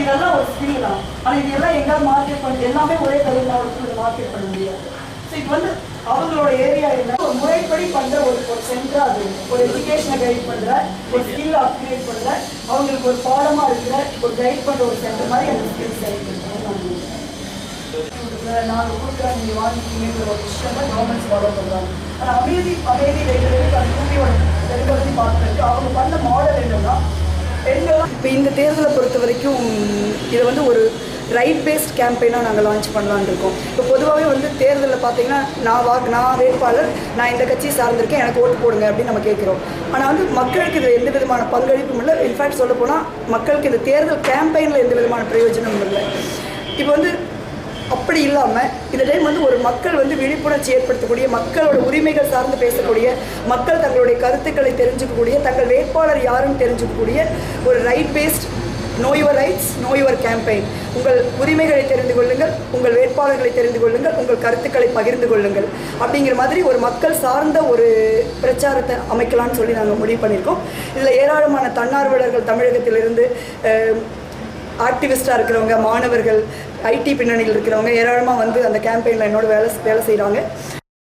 இதெல்லாம் ஒரு ஸ்கில் தான். ஆனால் இதெல்லாம் எங்கேயாவது மார்க்கெட் பண்ணி எல்லாமே ஒரே கருவில் மாவட்டத்தில் மார்க்கெட் பண்ண முடியாது. ஸோ இப்போ வந்து அவங்களோட ஏரியா என்ன? ஒரு முறைப்படி பண்ணுற ஒரு ஒரு சென்டர் அது. ஒரு எஜுகேஷனை கைட் பண்ணுற ஒரு ஸ்கில் அப்கிரேட் பண்ணுற அவங்களுக்கு ஒரு பாடமாக இருக்கிற ஒரு கைட் பண்ணுற ஒரு சென்டர் மாதிரி அந்த ஸ்கில் செயல்படுறாங்க நான் கொடுக்குற நீங்கள் வாங்கிக்கிங்கிற ஒரு விஷயம் தான் கவர்மெண்ட்ஸ் ஃபாலோ பண்ணுறாங்க ஆனால் அமைதி அமைதி ரெகுலேட் அந்த மூவியோட ரெகுலரி பார்த்துருக்கு அவங்க பண்ண மாடல் என்னன்னா இப்போ இந்த தேர்தலை பொறுத்த வரைக்கும் இதை வந்து ஒரு ரைட் பேஸ்ட் கேம்பெயினாக நாங்கள் லான்ச் பண்ணலான்னு இருக்கோம். இப்போ பொதுவாகவே வந்து தேர்தலில் பார்த்தீங்கன்னா நான் வா நான் வேட்பாளர் நான் இந்த கட்சியை சார்ந்திருக்கேன் எனக்கு ஓட்டு போடுங்க அப்படின்னு நம்ம கேட்குறோம். ஆனால் வந்து மக்களுக்கு இது எந்த விதமான பங்களிப்பும் இல்லை. இன்ஃபேக்ட் சொல்ல போனால் மக்களுக்கு இந்த தேர்தல் கேம்பெயினில் எந்த விதமான பிரயோஜனமும் இல்லை. இப்போ வந்து அப்படி இல்லாமல் இந்த டைம் வந்து ஒரு மக்கள் வந்து விழிப்புணர்ச்சி ஏற்படுத்தக்கூடிய மக்களோட உரிமைகள் சார்ந்து பேசக்கூடிய மக்கள் தங்களுடைய கருத்துக்களை தெரிஞ்சுக்கக்கூடிய தங்கள் வேட்பாளர் யாருன்னு தெரிஞ்சுக்கக்கூடிய ஒரு right based know your rights know your campaign உங்கள் உரிமைகளை தெரிந்து கொள்ளுங்கள் உங்கள் வேட்பாளர்களை தெரிந்து கொள்ளுங்கள் உங்கள் கருத்துக்களை பகிர்ந்து கொள்ளுங்கள். அப்படிங்கிற மாதிரி ஒரு மக்கள் சார்ந்த ஒரு பிரச்சாரத்தை அமைக்கலாம்னு சொல்லி நாங்கள் முடிவு பண்ணியிருக்கோம். இதில் ஏராளமான தன்னார்வலர்கள் தமிழகத்திலிருந்து அஹ், ஆக்டிவிஸ்டாக இருக்கிறவங்க மாணவர்கள் ஐடி பின்னணியில் இருக்கிறவங்க ஏராளமாக வந்து அந்த கேம்பெயினில் என்னோட வேலை வேலை செய்கிறாங்க